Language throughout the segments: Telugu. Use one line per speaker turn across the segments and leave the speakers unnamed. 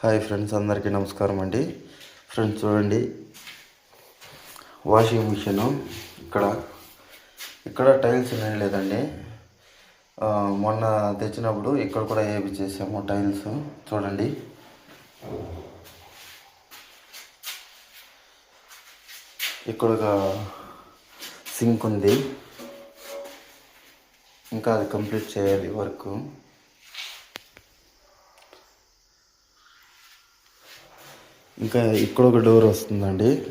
హాయ్ ఫ్రెండ్స్ అందరికీ నమస్కారం అండి. ఫ్రెండ్స్ చూడండి. వాషింగ్ మిషన్ ఇక్కడ. ఇక్కడ టైల్స్ లేదండి. మొన్న తెచ్చినప్పుడు ఇక్కడ కూడా వేయించేసాము టైల్స్ చూడండి. ఇక్కడ ఒక సింక్ ఉంది. ఇంకా అది కంప్లీట్ చేయాలి వర్క్. ఇంకా ఇక్కడ ఒక డోర్ వస్తుందండి.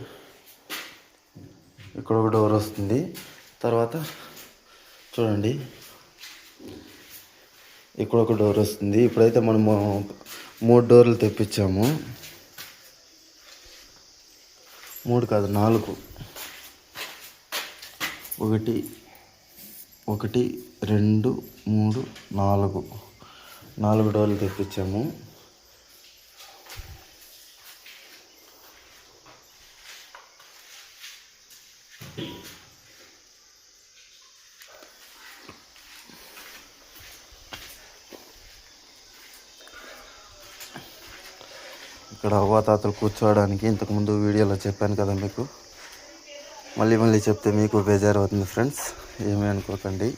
ఇక్కడ ఒక డోర్ వస్తుంది. తర్వాత చూడండి. ఇక్కడ ఒక డోర్ వస్తుంది. ఇప్పుడైతే మనము మూడు డోర్లు తెప్పించాము. మూడు కాదు నాలుగు. ఒకటి ఒకటి రెండు మూడు నాలుగు. నాలుగు డోర్లు తెప్పించాము. ఇక్కడ అవ్వాతాతలు కూర్చోవడానికి ఇంతకుముందు వీడియోలో చెప్పాను కదా మీకు. మళ్ళీ మళ్ళీ చెప్తే మీకు బేజారు అవుతుంది ఫ్రెండ్స్. ఏమీ అనుకోకండి.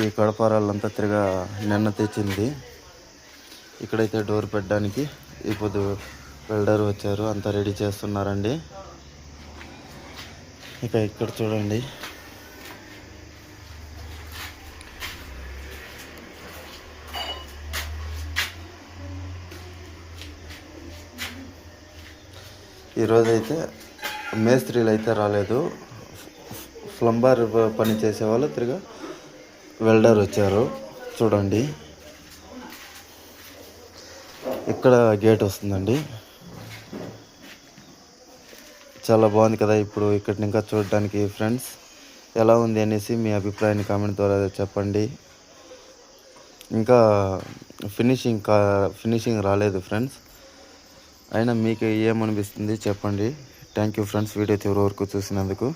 ఈ కడపారాలంతా తిరగా నిన్న తెచ్చింది. ఇక్కడైతే డోర్ పెట్టడానికి ఇప్పుడు వెల్డర్ వచ్చారు. అంతా రెడీ చేస్తున్నారండి. ఇక ఇక్కడ చూడండి. ఈరోజైతే మేస్త్రీలు అయితే రాలేదు. ప్లంబర్ పని చేసేవాళ్ళు తిరిగా వెల్డర్ వచ్చారు. చూడండి. ఇక్కడ గేట్ వస్తుందండి. చాలా బాగుంది కదా ఇప్పుడు ఇక్కడ ఇంకా చూడడానికి ఫ్రెండ్స్ ఎలా ఉంది అనేసి మీ అభిప్రాయాన్ని కామెంట్ ద్వారా చెప్పండి. ఇంకా ఫినిషింగ్ కా ఫినిషింగ్ రాలేదు ఫ్రెండ్స్ అయినా మీకు ఏమనిపిస్తుంది చెప్పండి. థ్యాంక్ యూ ఫ్రెండ్స్ వీడియో చివరి వరకు చూసినందుకు.